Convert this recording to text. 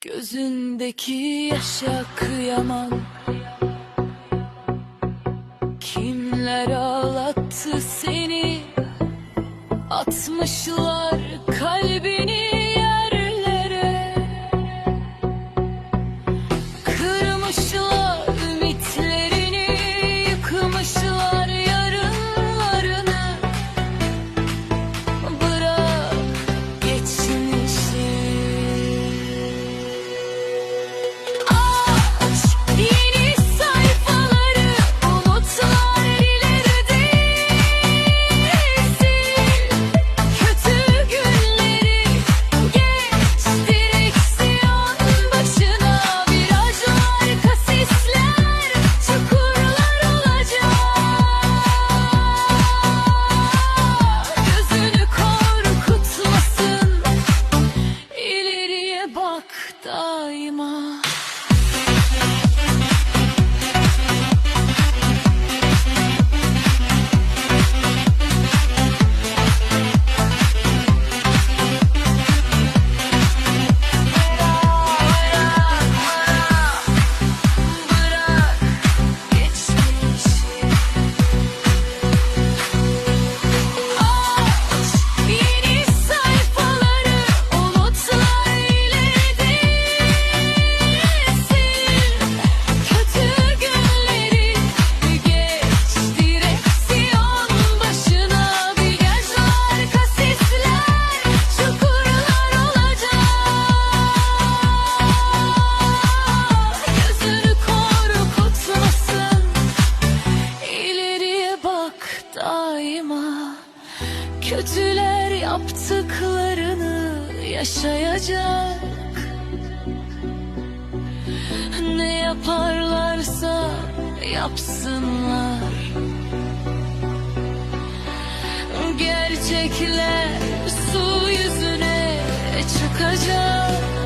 Gözündeki yaşa kıyamam. Kimler ağlattı seni? Atmışlar kalbini. 吗？daima Kötüler yaptıklarını yaşayacak. Ne yaparlarsa yapsınlar. Gerçekler su yüzüne çıkacak.